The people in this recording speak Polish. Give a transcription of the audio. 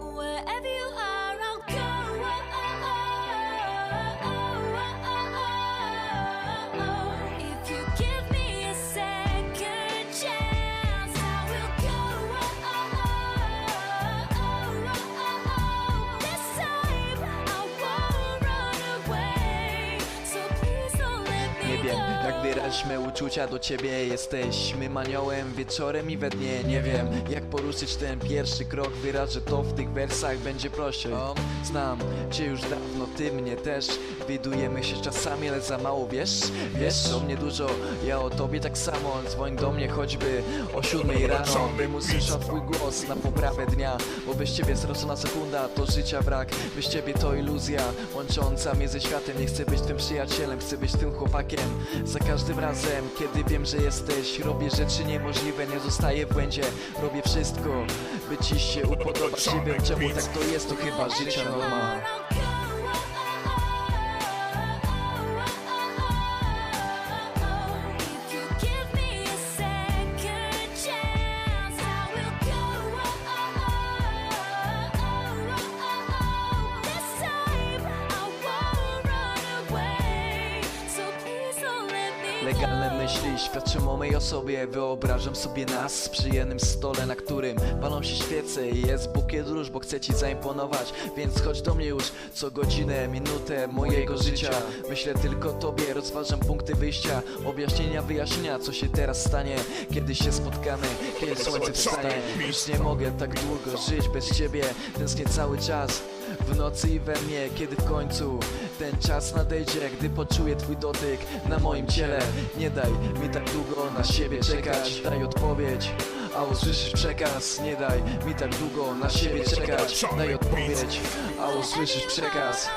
Wherever you are, me uczucia do ciebie Jesteśmy aniołem wieczorem i we dnie. Nie wiem, jak poruszyć ten pierwszy krok. Wyrażę to w tych wersach, będzie prościej. Znam cię już dawno, ty mnie też. Widujemy się czasami, ale za mało wiesz? Wiesz o mnie dużo, ja o tobie tak samo. Dzwoń do mnie choćby o siódmej rano. Bym usłyszał twój głos na poprawę dnia Bo bez ciebie stracona sekunda to życia brak. Bez ciebie to iluzja łącząca mnie ze światem. Nie chcę być tym przyjacielem, chcę być tym chłopakiem. Za każdym razem, kiedy wiem, że jesteś Robię rzeczy niemożliwe, nie zostaję w błędzie. Robię wszystko, by ci się upodobać. Nie wiem czemu tak to jest, to chyba życia norma Legalne myśli świadczą o mej osobie. Wyobrażam sobie nas przy jednym stole, na którym palą się świece I jest bukiet róż, bo chcę ci zaimponować. Więc chodź do mnie już co godzinę, minutę mojego życia. Myślę tylko tobie, rozważam punkty wyjścia Objaśnienia, wyjaśnienia, co się teraz stanie Kiedy się spotkamy, kiedy słońce wstanie Już nie mogę tak długo żyć bez ciebie Tęsknię cały czas w nocy i we mnie, kiedy w końcu ten czas nadejdzie, gdy poczuję twój dotyk na moim ciele. Nie daj mi tak długo na siebie czekać, daj odpowiedź a usłyszysz przekaz. Nie daj mi tak długo na siebie czekać Daj odpowiedź, a usłyszysz przekaz.